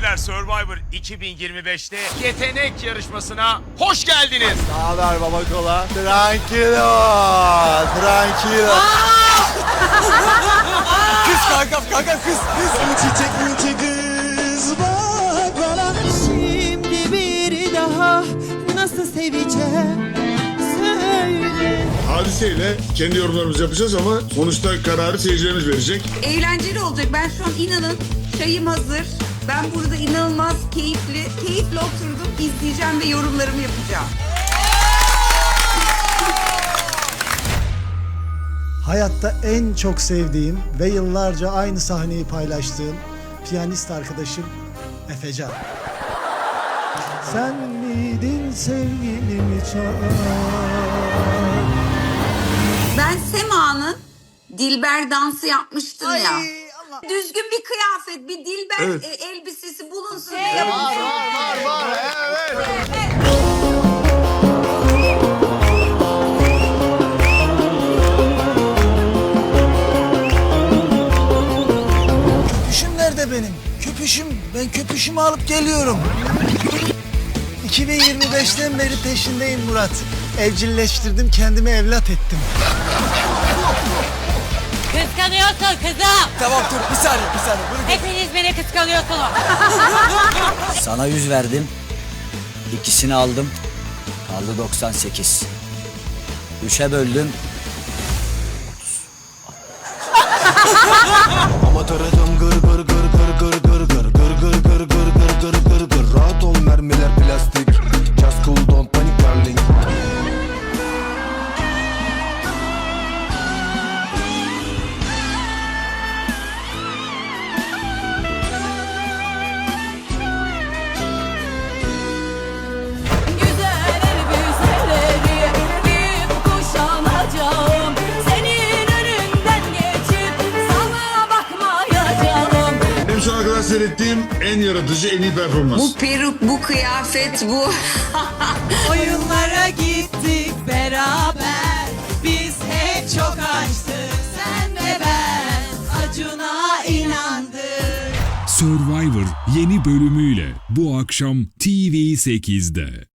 Survivor 2025'te yetenek yarışmasına hoş geldiniz. Ne haber baba kola? Tranquilo. Tranquilo. kız kanka kanka kız kız. Çiçek mi kız bak bana. Şimdi bir daha nasıl seveceğim söyle Hadiseyle kendi yorumlarımızı yapacağız ama sonuçta kararı seyircilerimiz verecek. Eğlenceli olacak. Ben şu an inanın çayım hazır. Ben burada inanılmaz keyifli, keyifle oturdum. izleyeceğim ve yorumlarımı yapacağım. Hayatta en çok sevdiğim ve yıllarca aynı sahneyi paylaştığım piyanist arkadaşım Efecan. Sen miydin sevgilimi çağır? Ben Sema'nın Dilber dansı yapmıştım ya. Düzgün bir kıyafet, bir Dilber Evet. e, elbisesi bulunsun diye yapmıştım. Var var evet. Köpüşüm nerede benim? Köpüşüm. Ben köpüşümü alıp geliyorum. 2025'ten beri peşindeyim Murat. Evcilleştirdim, kendimi evlat ettim. Kıskanıyorsun kızım. Tamam dur bir saniye bir saniye. Bunu Hepiniz beni kıskanıyorsunuz. Sana 100 verdim. İkisini aldım. Kaldı 98. Üçe böldüm. Kadar seyrettiğim en yaratıcı, en iyi performans. Bu peruk, bu kıyafet, bu... Oyunlara gittik beraber Biz hep çok açtık sen ve ben Acuna inandık Survivor yeni bölümüyle bu akşam TV8'de.